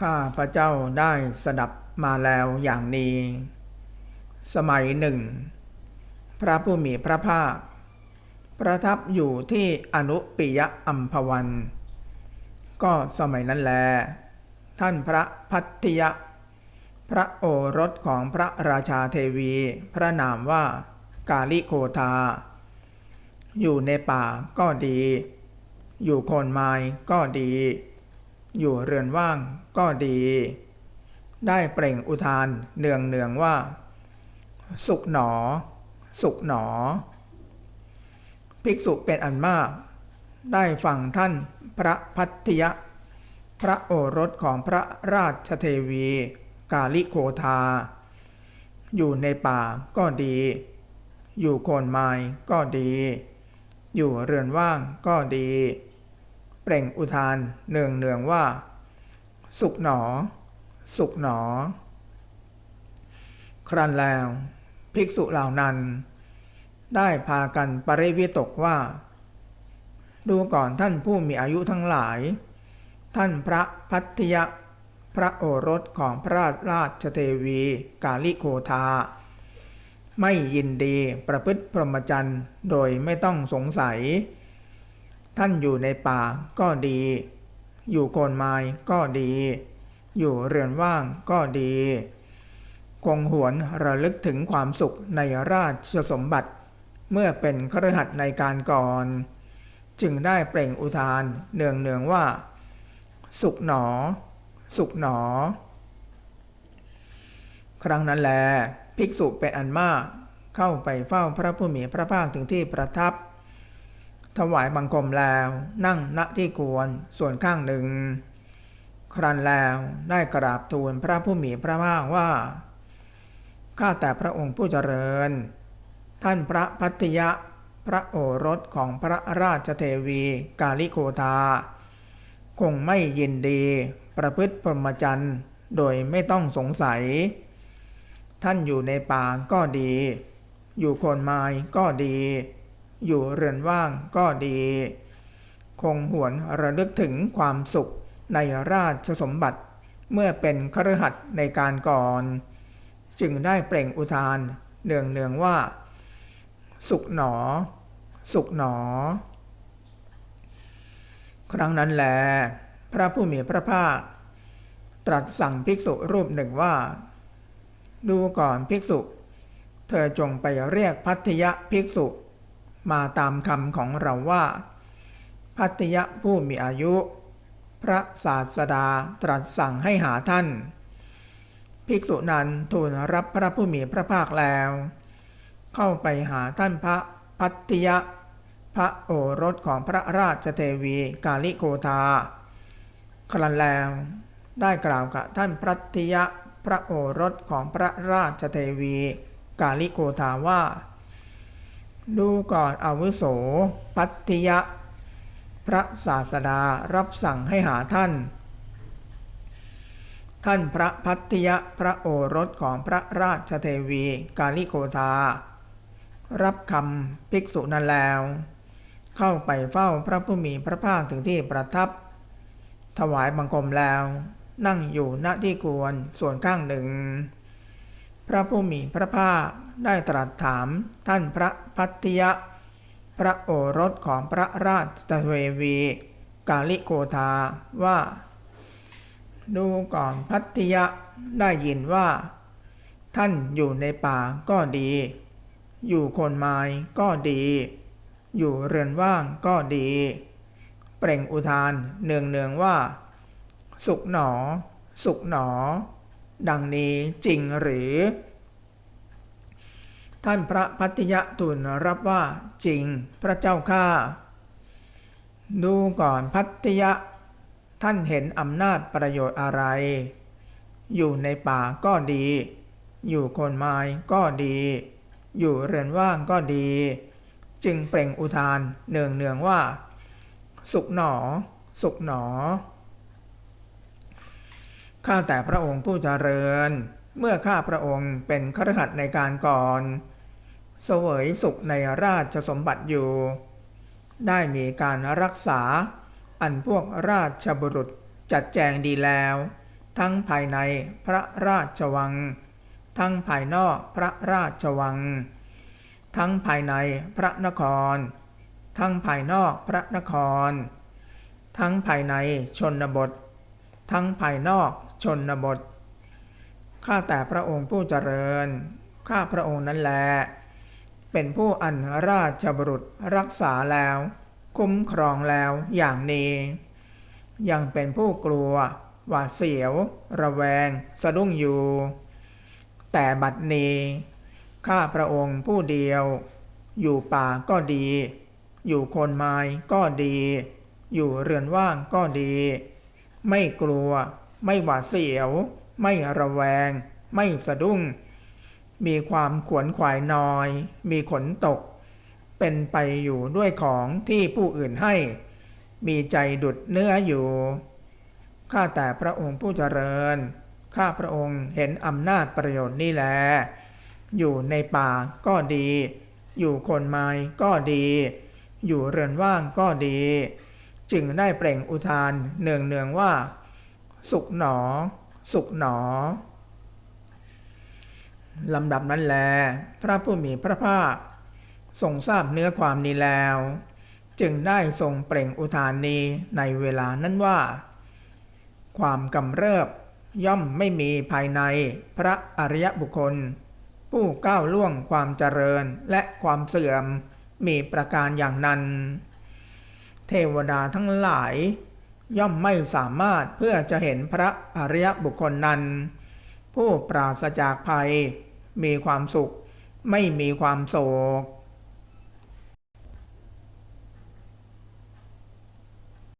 ข้าพระเจ้าได้สดับมาแล้วอย่างนี้ สมัยหนึ่ง พระผู้มีพระภาค ประทับอยู่ที่อนุปิยอัมพวัน ก็สมัยนั้นแล ท่านพระพัทธิยะ พระโอรสของพระราชาเทวี พระนามว่ากาลิโคทา อยู่ในป่าก็ดี อยู่โคนไม้ก็ดี อยู่เรือนว่างก็ดี ได้เปล่งอุทานเนืองเนืองว่า สุขหนอ สุขหนอ ภิกษุเป็นอันมาก ได้ฟังท่านพระพัทธิยะ พระโอรสของพระราชเทวี กาลิโคทา อยู่ในป่าก็ดี อยู่โคนไม้ก็ดี อยู่เรือนว่างก็ดี ปล่งอุทานเนืองเนืองว่า สุขหนอ สุขหนอ ครั้นแล้ว ภิกษุเหล่านั้น ได้พากันปริวิตกว่า ดูก่อนท่านผู้มีอายุทั้งหลาย ท่านพระพัทยะพระโอรสของพระราชเทวีกาลิโคทาไม่ยินดีประพฤติพรหมจรรย์โดยไม่ต้องสงสัย ท่านอยู่ในป่าก็ดี อยู่โคนไม้ก็ดี อยู่เรือนว่างก็ดี คงหวนระลึกถึงความสุขในราชสมบัติ เมื่อเป็นครหัสในการก่อน จึงได้เปล่งอุทานเนืองเนืองๆว่า สุขหนอ สุขหนอ ครั้งนั้นแล ภิกษุเป็นอันมากเข้าไปเฝ้าพระผู้มีพระภาคถึงที่ประทับ ถวายบังคมแล้วนั่งณที่ควรส่วนข้างหนึ่ง ครั้นแล้วได้กราบทูลพระผู้มีพระภาคว่า ข้าแต่พระองค์ผู้เจริญ ท่านพระพัทยะพระโอรสของพระราชเทวีกาลิโคทาคงไม่ยินดีประพฤติพรหมจรรย์โดยไม่ต้องสงสัย ท่านอยู่ในป่าก็ดี อยู่คนไม้ก็ดี อยู่เรือนว่างก็ดี คงหวนระลึกถึงความสุขในราชสมบัติเมื่อเป็นครหัสในการก่อน จึงได้เปล่งอุทานเนืองเนืองๆว่า สุขหนอ สุขหนอ ครั้งนั้นแล พระผู้มีพระภาค ตรัสสั่งภิกษุรูปหนึ่งว่า ดูก่อนภิกษุ เธอจงไปเรียกพัทยะภิกษุ มาตามคำของเราว่า พัทยะผู้มีอายุ พระศาสดาตรัสสั่งให้หาท่าน ภิกษุนั้นทูลรับพระผู้มีพระภาคแล้ว เข้าไปหาท่านพระพัทยะ พระโอรสของพระราชเทวีกาลิโกธาครั้นแล้วได้กล่าวกับท่านพัทยะพระโอรสของพระราชเทวี กาลิโกธาว่า ดูก่อนอาวุโสพัทยะ พระศาสดารับสั่งให้หาท่าน ท่านพระพัทยะพระโอรสของพระราชเทวีกาลิโกธา รับคำภิกษุนั้นแล้ว เข้าไปเฝ้าพระผู้มีพระภาคถึงที่ประทับ ถวายบังคมแล้ว นั่งอยู่ณที่ควรส่วนข้างหนึ่ง พระผู้มีพระภาค ได้ตรัสถามท่านพระพัทยะ พระโอรสของพระราชเทวี กาลิโกธาว่า ดูก่อนพัทยะได้ยินว่า ท่านอยู่ในป่าก็ดี อยู่คนไม้ก็ดี อยู่เรือนว่างก็ดี เปล่งอุทานเนืองเนืองๆว่า สุขหนอ สุขหนอ ดังนี้จริงหรือ ท่านพระพัทยะทูลรับว่าจริงพระเจ้าข้าดูก่อนพัทยะ ท่านเห็นอำนาจประโยชน์อะไร อยู่ในป่าก็ดี อยู่โคนไม้ก็ดี อยู่เรือนว่างก็ดี จึงเปล่งอุทานเนืองเนืองว่า สุขหนอ สุขหนอ ข้าแต่พระองค์ผู้เจริญ เมื่อข้าพระองค์เป็นครหัสถ์ในการก่อน เสวยสุขในราชสมบัติอยู่ ได้มีการรักษา อันพวกราชบุรุษจัดแจงดีแล้ว ทั้งภายในพระราชวัง ทั้งภายนอกพระราชวัง ทั้งภายในพระนคร ทั้งภายนอกพระนคร ทั้งภายในชนบท ทั้งภายนอกชนบทข้าแต่พระองค์ผู้เจริญ ข้าพระองค์นั้นแหละ เป็นผู้อันราชบุรุษรักษาแล้ว คุ้มครองแล้วอย่างนี้ ยังเป็นผู้กลัว หวาดเสียว ระแวง สะดุ้งอยู่ แต่บัดนี้ ข้าพระองค์ผู้เดียว อยู่ป่าก็ดี อยู่คนไม้ก็ดี อยู่เรือนว่างก็ดี ไม่กลัว ไม่หวาดเสียว ไม่ระแวง ไม่สะดุ้ง มีความขวนขวายน้อย มีขนตก เป็นไปอยู่ด้วยของที่ผู้อื่นให้ มีใจดุดเนื้ออยู่ ข้าแต่พระองค์ผู้เจริญ ข้าพระองค์เห็นอำนาจประโยชน์นี่แล อยู่ในป่าก็ดี อยู่คนไม้ก็ดี อยู่เรือนว่างก็ดี จึงได้เปล่งอุทานเนืองเนืองว่า สุขหนอ สุขหนอ ลำดับนั้นแล พระผู้มีพระภาค ทรงทราบเนื้อความนี้แล้ว จึงได้ทรงเปล่งอุทานนี้ในเวลานั้นว่า ความกำเริบย่อมไม่มีภายในพระอริยบุคคล ผู้ก้าวล่วงความเจริญและความเสื่อมมีประการอย่างนั้น เทวดาทั้งหลาย ย่อมไม่สามารถเพื่อจะเห็นพระอริยบุคคลนั้น ผู้ปราศจากภัย มีความสุข ไม่มีความโศก